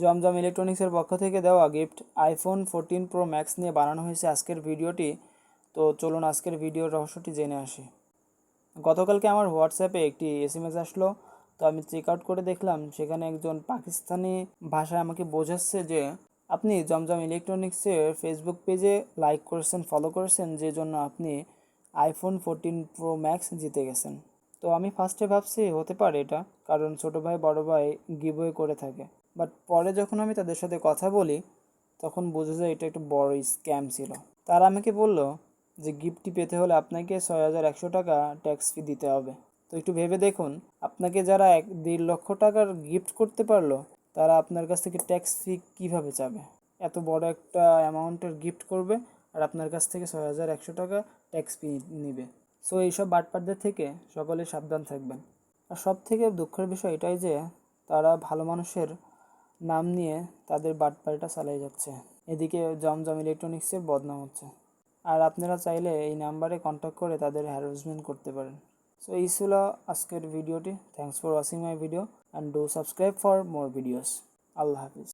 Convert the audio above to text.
জমজম ইলেকট্রনিক্সের পক্ষ থেকে দেওয়া gift iPhone fourteen pro max নিয়ে বানানো হয়েছে আজকের ভিডিওটি। তো চলুন আজকের ভিডিওর রহস্যটি জেনে আসি। গতকালকে আমার হোয়াটসঅ্যাপে একটি এস এম আসলো। তো আমি চেক আউট করে দেখলাম, সেখানে একজন পাকিস্তানি ভাষায় আমাকে বোঝাচ্ছে যে, আপনি জমজম ইলেকট্রনিক্সের ফেসবুক পেজে লাইক করেছেন ফলো করেছেন যে জন্য আপনি আইফোন ফোরটিন প্রো ম্যাক্স জিতে গেছেন। তো আমি ফার্স্টে ভাবছি, হতে পারে এটা, কারণ ছোটো ভাই, বড় ভাই গিভওয়ে করে থাকে। বাট পরে যখন আমি তাদের সাথে কথা বলি, তখন বোঝা যায় এটা একটা বড় স্ক্যাম ছিল। তারা আমাকে বলল যে গিফটটি পেতে হলে আপনাকে ছয় হাজার একশো টাকা ট্যাক্স ফি দিতে হবে। তো একটু ভেবে দেখুন, আপনাকে যারা এক দেড় লক্ষ টাকার গিফট করতে পারল, তারা আপনার কাছ থেকে ট্যাক্স ফি কীভাবে চাবে? এত বড় একটা অ্যামাউন্টের গিফট করবে আর আপনার কাছ থেকে ছয় হাজার একশো টাকা ট্যাক্স ফি নেবে। সো এইসব বাটপারদের থেকে সকলে সাবধান থাকবেন। আর সব থেকে দুঃখের বিষয় এটাই যে, তারা ভালো মানুষের নাম নিয়ে তাদের বাটপাড়িটা চালিয়ে যাচ্ছে। এদিকে জমজম ইলেকট্রনিক্সের বদনাম হচ্ছে। আর আপনারা চাইলে এই নাম্বারে কন্ট্যাক্ট করে তাদের হ্যারাসমেন্ট করতে পারেন। সো এই ছিল আজকের ভিডিওটি thanks for watching my video and do subscribe for more videos Allah Hafiz.